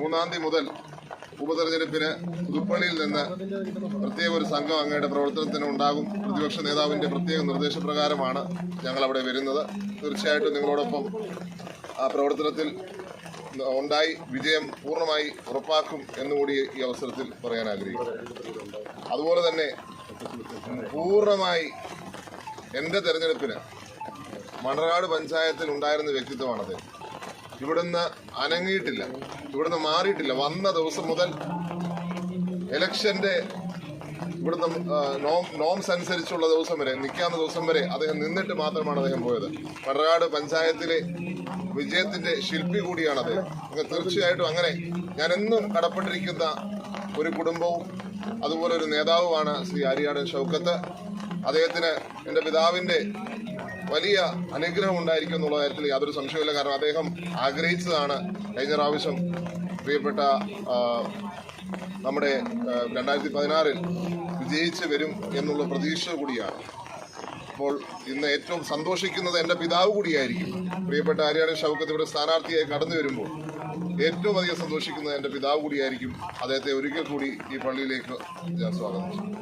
മൂന്നാം തീയതി മുതൽ ഉപതെരഞ്ഞെടുപ്പിന് പുതുപ്പള്ളിയിൽ നിന്ന് പ്രത്യേക ഒരു സംഘം അങ്ങയുടെ പ്രവർത്തനത്തിന് ഉണ്ടാകും. പ്രതിപക്ഷ നേതാവിന്റെ പ്രത്യേക നിർദ്ദേശപ്രകാരമാണ് ഞങ്ങൾ അവിടെ വരുന്നത്. തീർച്ചയായിട്ടും നിങ്ങളോടൊപ്പം ആ പ്രവർത്തനത്തിൽ ഉണ്ടായി വിജയം പൂർണമായി ഉറപ്പാക്കും എന്നുകൂടി ഈ അവസരത്തിൽ പറയാൻ ആഗ്രഹിക്കുന്നു. അതുപോലെ തന്നെ പൂർണമായി എന്റെ തെരഞ്ഞെടുപ്പിന് മണർകാട് പഞ്ചായത്തിൽ ഉണ്ടായിരുന്ന വ്യക്തിത്വമാണത്. ഇവിടുന്ന് അനങ്ങിയിട്ടില്ല. ഇവിടുന്ന് മാറിയിട്ടില്ല. വന്ന ദിവസം മുതൽ ഇലക്ഷന്റെ ഇവിടുന്ന് നോംസ് അനുസരിച്ചുള്ള ദിവസം വരെ നിൽക്കാവുന്ന ദിവസം വരെ അദ്ദേഹം നിന്നിട്ട് മാത്രമാണ് അദ്ദേഹം പോയത്. പടരാട് പഞ്ചായത്തിലെ വിജയത്തിന്റെ ശില്പി കൂടിയാണ് അദ്ദേഹം. തീർച്ചയായിട്ടും അങ്ങനെ ഞാൻ എന്നും കടപ്പെട്ടിരിക്കുന്ന ഒരു കുടുംബവും അതുപോലെ ഒരു നേതാവുമാണ് ശ്രീ ആര്യാടൻ ഷൗക്കത്ത്. അദ്ദേഹത്തിന് എന്റെ പിതാവിന്റെ വലിയ അനുഗ്രഹം ഉണ്ടായിരിക്കും എന്നുള്ള കാര്യത്തിൽ യാതൊരു സംശയമില്ല കാരണം അദ്ദേഹം ആഗ്രഹിച്ചതാണ്. കഴിഞ്ഞ പ്രാവശ്യം പ്രിയപ്പെട്ട നമ്മുടെ രണ്ടായിരത്തി പതിനാറിൽ വിജയിച്ച് വരും എന്നുള്ള പ്രതീക്ഷ കൂടിയാണ്. അപ്പോൾ ഇന്ന് ഏറ്റവും സന്തോഷിക്കുന്നത് എന്റെ പിതാവ് കൂടിയായിരിക്കും. പ്രിയപ്പെട്ട ആര്യാടൻ ഷൗക്കത്ത് ഇവിടെ സ്ഥാനാർത്ഥിയായി കടന്നു വരുമ്പോൾ ഏറ്റവും അധികം സന്തോഷിക്കുന്നത് എന്റെ പിതാവ് കൂടിയായിരിക്കും. അദ്ദേഹത്തെ ഒരിക്കൽ കൂടി ഈ പള്ളിയിലേക്ക് ഞാൻ സ്വാഗതം ചെയ്യും